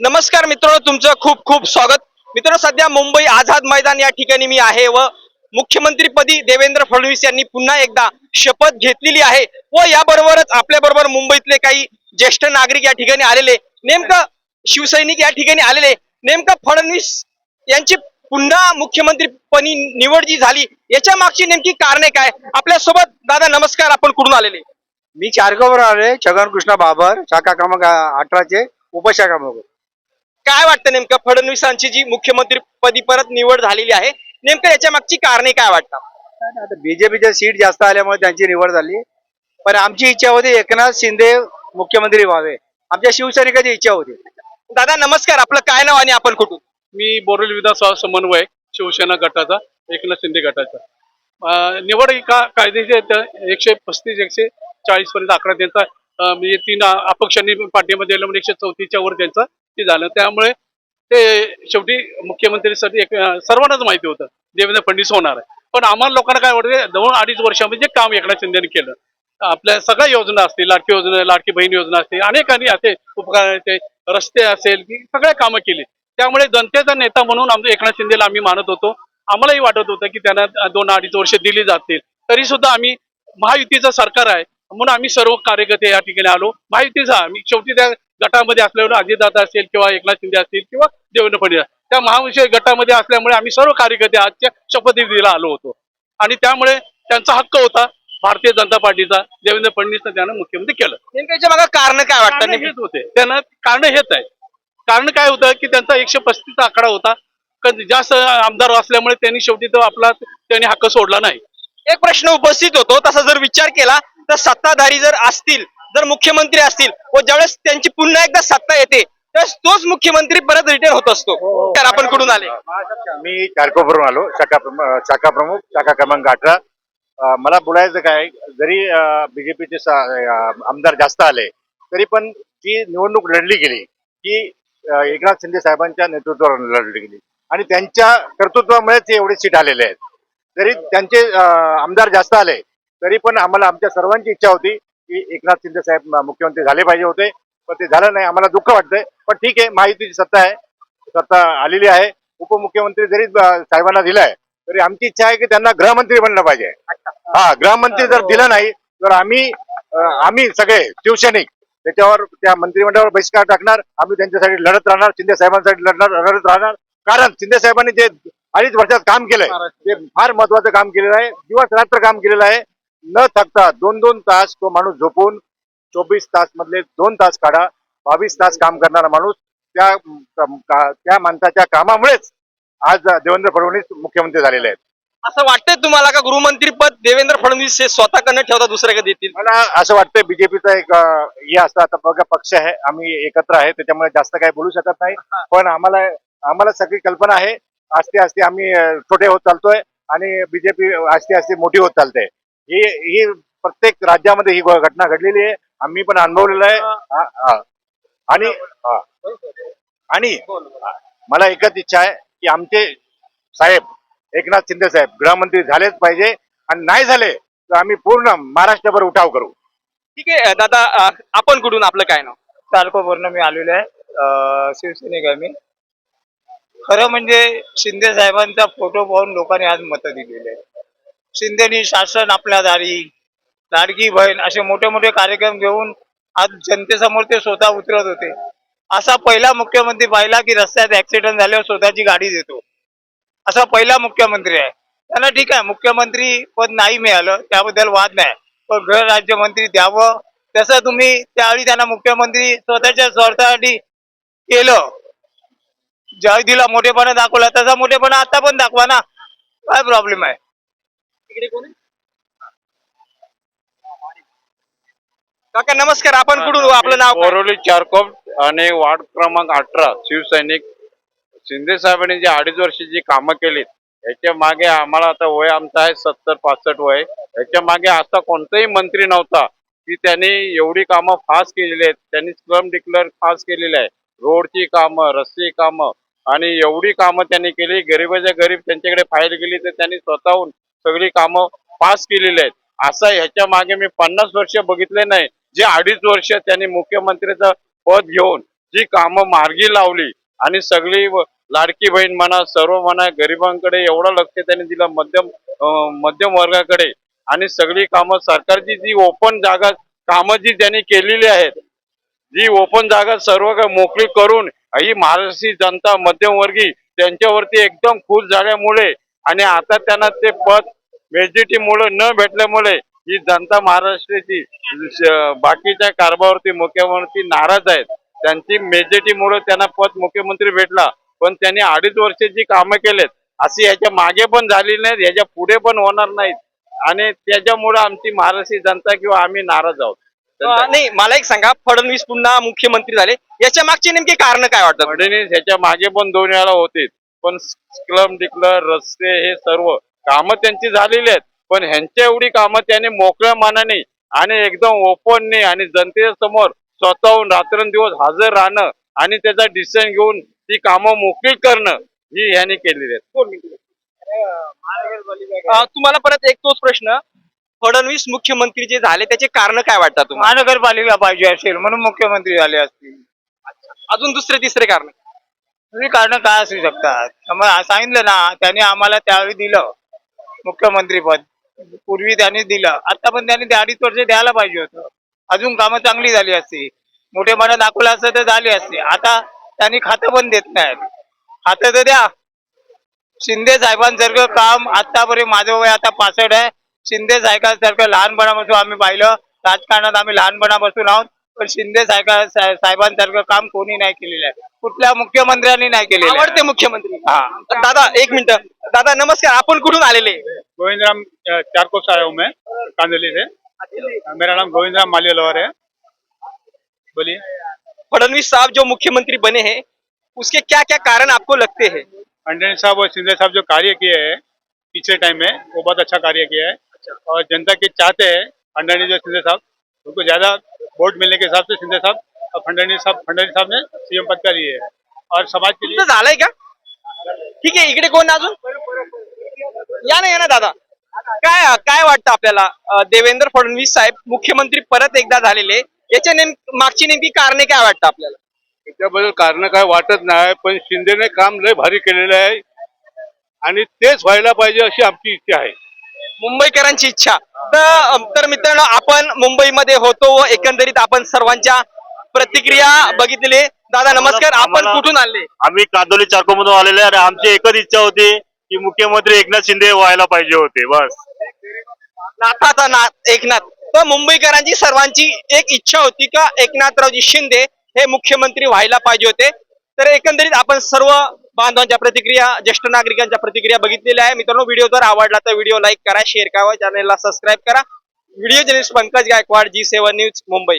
नमस्कार मित्रांनो तुमचं खूप खूप स्वागत. मित्रांनो सध्या मुंबई आझाद मैदान या ठिकाणी मी आहे व मुख्यमंत्रीपदी देवेंद्र फडणवीस यांनी पुन्हा एकदा शपथ घेतलेली आहे व याबरोबरच आपल्या बरोबर मुंबईतले काही ज्येष्ठ नागरिक या ठिकाणी आलेले नेमकं शिवसैनिक या ठिकाणी आलेले नेमकं फडणवीस यांची पुन्हा मुख्यमंत्रीपणी निवड जी झाली याच्या मागची नेमकी कारणे काय? आपल्यासोबत दादा नमस्कार आपण कुठून आलेले? मी चारगाववर आले छगन कृष्ण बाबर शाखा क्रमांक अठराचे उपशाखा प्रमुख काय वाटतं नेमकं फडणवीसांची जी मुख्यमंत्रीपदी परत निवड झालेली आहे? नेमकं याच्या मागची कारणे काय वाटतात? आता बीजेपीच्या सीट जास्त आल्यामुळे त्यांची निवड झाली. पण आमची इच्छा होती एकनाथ शिंदे मुख्यमंत्री व्हावे. आमच्या शिवसैनिकाची इच्छा होती. दादा नमस्कार. आपलं काय नाव आणि आपण कुठून? मी बोरवली विधानसभा समन्वयक शिवसेना गटाचा एकनाथ शिंदे गटाचा. निवड ही का कायदेशीर एकशे पस्तीस एकशे चाळीस पर्यंत आकडा त्यांचा. म्हणजे तीन अपक्षांनी पाठिंबा दिला म्हणजे एकशे चौतीसच्या वर त्यांचं ते झालं. त्यामुळे ते शेवटी मुख्यमंत्रीसाठी एक सर्वांनाच माहिती होतं देवेंद्र फडणवीस होणार आहे. पण आम्हाला लोकांना काय वाटते दोन अडीच वर्षामध्ये जे काम एकनाथ शिंदेने केलं आपल्या सगळ्या योजना असतील लाडकी योजना लाडकी बहीण योजना असतील अनेकांनी असे उपकाराचे रस्ते असेल की सगळ्या कामं केली. त्यामुळे जनतेचा नेता म्हणून आमचं एकनाथ शिंदेला आम्ही मानत होतो. आम्हालाही वाटत होतं की त्यांना दोन अडीच वर्ष दिली जातील. तरी सुद्धा आम्ही महायुतीचं सरकार आहे म्हणून आम्ही सर्व कार्यकर्ते या ठिकाणी आलो. महायुतीचा आम्ही शेवटी त्या गटामध्ये असल्यावर अजितदादा असेल किंवा एकनाथ शिंदे असतील किंवा देवेंद्र फडणवीस त्या महाविषय गटामध्ये असल्यामुळे आम्ही सर्व कार्यकर्ते आजच्या शपथविधीला आलो होतो. आणि त्यामुळे त्यांचा हक्क होता. भारतीय जनता पार्टीचा देवेंद्र फडणवीसनं त्यांना मुख्यमंत्री केलं. नेमकं याच्या मागे कारण काय वाटतं हेच होते. त्यांना कारण हेच आहे. कारण काय होतं की त्यांचा एकशे पस्तीसचा आकडा होता. जास्त आमदार असल्यामुळे त्यांनी शेवटी तो आपला त्यांनी हक्क सोडला नाही. एक प्रश्न उपस्थित होतो. तसा जर विचार केला तर सत्ताधारी जर असतील जर मुख्यमंत्री असतील व ज्यावेळेस त्यांची पुन्हा एकदा सत्ता येते त्यावेळेस तोच मुख्यमंत्री परत रिटर्न होत असतो. तर आपण कुठून आले? मी चारकोपरून आलो. शाखा शाखा प्रमुख शाखा क्रमांक अठरा. मला बोलायचं काय जरी बीजेपीचे आमदार जास्त आले तरी पण जी निवडणूक लढली गेली. ती अं, एकनाथ शिंदे साहेबांच्या नेतृत्वावर लढली गेली. आणि त्यांच्या कर्तृत्वामुळेच हे एवढे सीट आलेले आहेत. जरी त्यांचे आमदार जास्त आले तरी पण आम्हाला आमच्या सर्वांची इच्छा होती की एकनाथ शिंदे साहेब मुख्यमंत्री झाले पाहिजे होते पण ते झालं नाही. आम्हाला दुःख वाटतंय. पण ठीक आहे महायुतीची सत्ता आहे. सत्ता आलेली आहे. उपमुख्यमंत्री जरी साहेबांना दिलाय तरी आमची इच्छा आहे की त्यांना गृहमंत्री बनलं पाहिजे. हा गृहमंत्री जर दिलं नाही तर आम्ही आम्ही सगळे शिवसैनिक त्याच्यावर त्या मंत्रिमंडळावर बहिष्कार टाकणार आम्ही त्यांच्यासाठी लढत राहणार शिंदे साहेबांसाठी लढणार लढत राहणार. कारण शिंदे साहेबांनी जे अडीच वर्षात काम केलंय ते फार महत्वाचं काम केलेलं आहे. दिवस रात्र काम केलेलं आहे. न थकता दोन दोन तास तो माणूस झोपून चोवीस तास मधले दोन तास काढा बावीस तास काम करणारा माणूस त्या त्या माणसाच्या कामामुळेच आज देवेंद्र फडणवीस मुख्यमंत्री झालेले आहेत. असं वाटतंय तुम्हाला का गृहमंत्री पद देवेंद्र फडणवीस हे स्वतःकडनं ठेवता दुसऱ्याकडे देतील मला असं वाटतं बीजेपीचा एक हे असतं आता बघा पक्ष आहे आम्ही एकत्र आहे त्याच्यामुळे जास्त काही बोलू शकत नाही. पण आम्हाला आम्हाला सगळी कल्पना आहे आस्ते आस्ते आम्ही छोटे होत चालतोय आणि बीजेपी आस्ते आस्ते मोठी होत चालते. ही ही प्रत्येक राज्यामध्ये ही घटना घडलेली आहे. आम्ही पण अनुभवलेलं आहे. आणि हा. आणि मला एकच इच्छा आहे की आमचे साहेब एकनाथ शिंदे साहेब गृहमंत्री झालेच पाहिजे. आणि नाही झाले तर आम्ही पूर्ण महाराष्ट्रभर उठाव करू. ठीक आहे दादा आपण कुठून? आपलं काय नाव? चारकोपवरनं मी आलेलो आहे. शिवसैनिक आहे मी खरं म्हणजे शिंदे साहेबांचा फोटो पाहून लोकांनी आज मतं दिलेली आहे शिंदेनी शासन आपल्या दारी. लाडकी बहीण असे मोठे मोठे कार्यक्रम घेऊन आज जनतेसमोर ते स्वतः उतरत होते. असा पहिला मुख्यमंत्री पाहिला की रस्त्यात ऍक्सिडेंट झाल्यावर स्वतःची गाडी देतो. असा पहिला मुख्यमंत्री आहे. त्यांना ठीक आहे मुख्यमंत्री पद नाही मिळालं त्याबद्दल वाद नाही. पण गृहराज्यमंत्री द्यावं. तसं तुम्ही त्यावेळी त्यांना मुख्यमंत्री स्वतःच्या स्वार्थासाठी केलं. ज्यावेळी दिला मोठेपणा दाखवला तसा मोठेपणा आता पण दाखवा ना. काय प्रॉब्लेम आहे? तिकडे कोण आहे? काका नमस्कार. आपण कुठून आपलं नाव काय? बोरवली चारकोप आणि वार्ड क्रमांक अठरा शिवसैनिक. शिंदे साहेबांनी जी अडीच वर्षी जी कामं केलीत याच्या मागे आम्हाला आता वय आमचं आहे सत्तर पासष्ट वय. याच्या मागे असा कोणताही मंत्री नव्हता की त्यांनी एवढी कामं फास्ट केलेली आहेत. त्यांनी स्लम डिक्लेअर फास्ट केलेलं आहे. रोडची कामं रस्ते कामं आणि एवढी कामं त्यांनी केली. गरीबाच्या गरीब त्यांच्याकडे फाईल गेली तर त्यांनी स्वतःहून सगळी कामं पास केलेली आहेत. असं ह्याच्या मागे मी पन्नास वर्ष बघितले नाही. जे अडीच वर्ष त्यांनी मुख्यमंत्रीचं पद घेऊन जी कामं मार्गी लावली आणि सगळी लाडकी बहीण म्हणा सर्व म्हणा गरिबांकडे एवढं लक्ष त्यांनी दिलं मध्यम मध्यम वर्गाकडे. आणि सगळी कामं सरकारची जी ओपन जागा कामं जी त्यांनी केलेली आहेत जी ओपन जागा सर्व काही मोकळी करून ही महाराष्ट्राची जनता मध्यमवर्गीय त्यांच्यावरती एकदम खुश झाल्यामुळे आणि आता त्यांना ते पद मेजॉरिटीमुळे न भेटल्यामुळे ही जनता महाराष्ट्राची बाकीच्या कारभारावरती मुख्यमंत्री नाराज आहेत. त्यांची मेजॉरिटीमुळे त्यांना पद मुख्यमंत्री भेटला पण त्यांनी अडीच वर्ष जी कामं केलेत अशी याच्या मागे पण झाली नाहीत याच्यापुढे पण होणार नाहीत. आणि त्याच्यामुळे आमची महाराष्ट्री जनता किंवा आम्ही नाराज आहोत. नाही मला एक सांगा फडणवीस पुन्हा मुख्यमंत्री झाले. याच्या मागची नेमकी कारण काय वाटतं फडणवीस ह्याच्या मागे पण दोन वेळा होते. पण स्लम डिक्लर रस्ते हे सर्व कामं त्यांची झालेली आहेत. पण ह्यांच्या एवढी कामं त्याने मोकळ्या मनाने आणि एकदम ओपनने आणि जनतेच्या समोर स्वतःहून रात्रंदिवस हजर राहणं आणि त्याचा डिसिजन घेऊन ती कामं मोकळी करणं ही ह्याने केलेली आहेत. तुम्हाला परत एक तोच प्रश्न. फडणवीस मुख्यमंत्री जे झाले त्याचे कारण काय वाटतात तुम्हाला? महानगरपालिका पाहिजे असेल म्हणून मुख्यमंत्री झाले असतील. अजून दुसरे तिसरे कारण? दुसरी कारण काय असू शकतात? त्यामुळे सांगितलं ना त्यांनी आम्हाला त्यावेळी दिलं. मुख्यमंत्री पद. पूर्वी त्यांनी दिलं. आता पण त्यांनी ते अडीच वर्ष द्यायला पाहिजे होतं. अजून कामं चांगली झाली असती. मोठेपणा दाखवलं असतं तर झाली असती. आता त्यांनी खातं पण देत नाहीत. खातं तर द्या. शिंदे साहेबांसारखं काम आतापर्यंत माझं वय आता पासष्ट आहे. शिंदे साहेबांसारखं लहानपणापासून आम्ही पाहिलं. राजकारणात आम्ही लहानपणापासून आहोत. पण शिंदे साहेबा साहेबांसारखं काम कोणी नाही केलेलं आहे. कुठल्या मुख्यमंत्र्यांनी नाही केलेलं आहे. आवडते मुख्यमंत्री. हा. दादा एक मिनिट. दादा नमस्कार. आपण कुठून आलेले? गोविंद राम चारकोप से आया हूँ मैं कांदोली से मेरा नाम गोविंद राम माली लोहार है बोलिए. फडणवीस साहब जो मुख्यमंत्री बने हैं उसके क्या क्या कारण आपको लगते हैं? अंडनी साहब और सिंधे साहब जो कार्य किए हैं पिछले टाइम में वो बहुत अच्छा कार्य किया है। और जनता के चाहते हैं अंडनी जो सिंधे साहब उनको ज़्यादा वोट मिलने के हिसाब से सिंधे साहब और फडणवीस साहब फडणवीस साहब ने सीएम पद का लिए है। और समाज के लिए तुमचं झालंय का? ठीक आहे इकडे कोण अजून? या ना या ना दादा. काय काय वाटतं आपल्याला? अं, देवेंद्र फडणवीस साहेब मुख्यमंत्री परत एकदा झालेले याच्या नेम मागची नेमकी कारणे काय वाटतं आपल्याला? त्याच्याबद्दल कारण काय वाटत नाही पण शिंदेने काम लय भारी केलेलं आहे. आणि तेच व्हायला पाहिजे अशी आमची इच्छा आहे. मुंबईकरांची इच्छा. तर तर मित्रांनो आपण मुंबईमध्ये होतो व एकंदरीत आपण सर्वांच्या प्रतिक्रिया बघितलेली दादा नमस्कार. आपण कुठून आले? आम्ही कांदोली चारकोमधून आलेले आहे आणि आमची एकच इच्छा होती की मुख्यमंत्री एकनाथ शिंदे व्हायला पाहिजे होते. बस. नाथाचा नाथ एकनाथ. तर मुंबईकरांची सर्वांची एक इच्छा होती का एकनाथरावजी शिंदे हे मुख्यमंत्री व्हायला पाहिजे होते? तर एकंदरीत आपण सर्व बांधवांच्या प्रतिक्रिया ज्येष्ठ नागरिकांच्या प्रतिक्रिया बघितलेल्या आहे. मित्रांनो व्हिडिओ जर आवडला तर व्हिडिओ लाईक करा शेअर करावा चॅनलला सबस्क्राईब करा. Video journalist Pankaj Gaikwad ji seven news Mumbai.